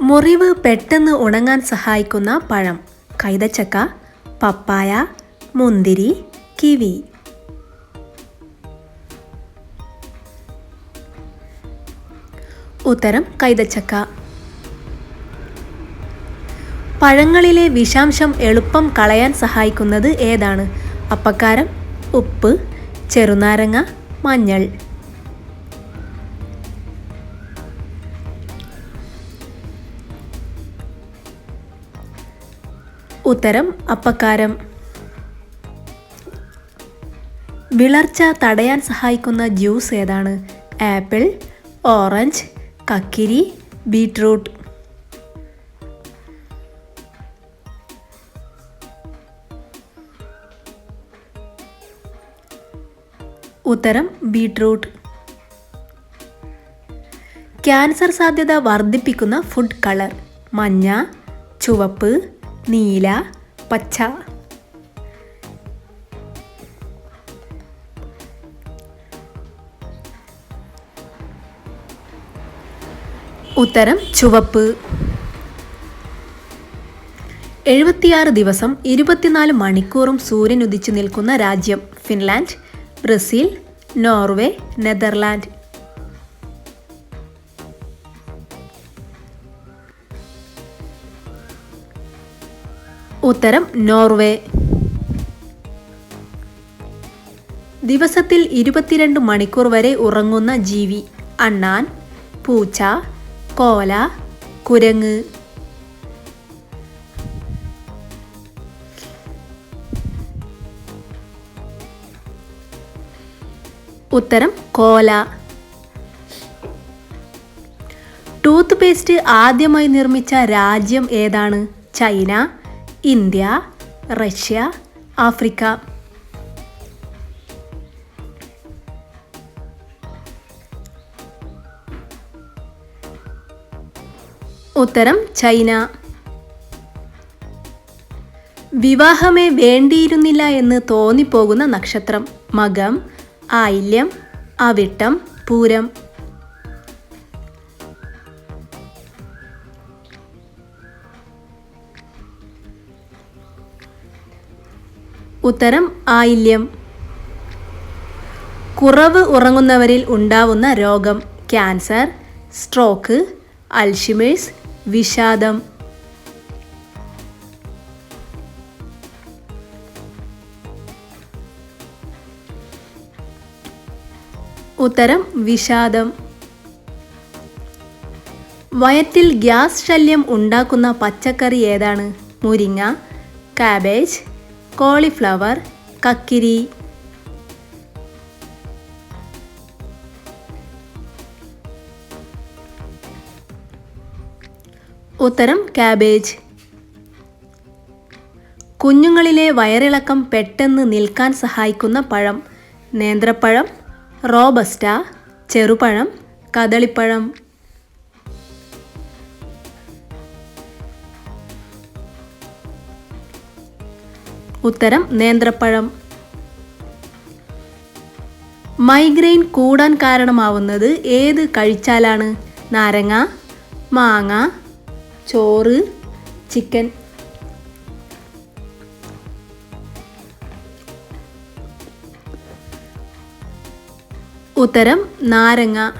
മുറിവ് പെട്ടെന്ന് ഉണങ്ങാൻ സഹായിക്കുന്ന പഴം. കൈതച്ചക്ക പപ്പായ മുന്തിരി കിവി. ഉത്തരം കൈതച്ചക്ക. പഴങ്ങളിലെ വിഷാംശം എളുപ്പം കളയാൻ സഹായിക്കുന്നത് ഏതാണ്? അപ്പക്കാരം ഉപ്പ് ചെറുനാരങ്ങ മഞ്ഞൾ. ഉത്തരം അപ്പക്കാരം. വിളർച്ച തടയാൻ സഹായിക്കുന്ന ജ്യൂസ് ഏതാണ്? ആപ്പിൾ ഓറഞ്ച് കക്കിരി ബീട്രൂട്ട്. ഉത്തരം ബീട്രൂട്ട്. ക്യാൻസർ സാധ്യത വർദ്ധിപ്പിക്കുന്ന ഫുഡ് കളർ മഞ്ഞ ചുവപ്പ് നീല പച്ച. ഉത്തരം ചുവപ്പ്. എഴുപത്തിയാറ് ദിവസം ഇരുപത്തിനാല് മണിക്കൂറും സൂര്യൻ ഉദിച്ചു നിൽക്കുന്ന രാജ്യം ഫിൻലാൻഡ് ബ്രസീൽ നോർവേ നെതർലാൻഡ്. ഉത്തരം നോർവേ. ദിവസത്തിൽ ഇരുപത്തിരണ്ട് മണിക്കൂർ വരെ ഉറങ്ങുന്ന ജീവി അണ്ണാൻ പൂച്ച കോല കുരങ്ങ്. ഉത്തരം കോല. ടൂത്ത് പേസ്റ്റ് ആദ്യമായി നിർമ്മിച്ച രാജ്യം ഏതാണ്? China India Russia Africa. ഉത്തരം ചൈന. വിവാഹമേ വേണ്ടിയിരുന്നില്ല എന്ന് തോന്നിപ്പോകുന്ന നക്ഷത്രം മകം ആയില്യം അവിട്ടം പൂരം. ഉത്തരം ആയില്യം. കുറവ് ഉറങ്ങുന്നവരിൽ ഉണ്ടാവുന്ന രോഗം ക്യാൻസർ സ്ട്രോക്ക് അൽഷിമേഴ്സ് വിഷാദം. ഉത്തരം വിഷാദം. വയറ്റിൽ ഗ്യാസ് ശല്യം ഉണ്ടാക്കുന്ന പച്ചക്കറി ഏതാണ്? മുരിങ്ങ കാബേജ് കോളിഫ്ലവർ കക്കിരി. ഉത്തരം കാബേജ് കുഞ്ഞുങ്ങളിലെ വയറിളക്കം പെട്ടെന്ന് നിൽക്കാൻ സഹായിക്കുന്ന പഴം. നേന്ത്രപ്പഴം റോബസ്റ്റ ചെറുപഴം കദളിപ്പഴം. ഉത്തരം നേന്ത്രപ്പഴം. മൈഗ്രെയിൻ കൂടാൻ കാരണമാവുന്നത് ഏത് കഴിച്ചാലാണ്? നാരങ്ങ മാങ്ങ ചോറ് ചിക്കൻ. ഉത്തരം നാരങ്ങ.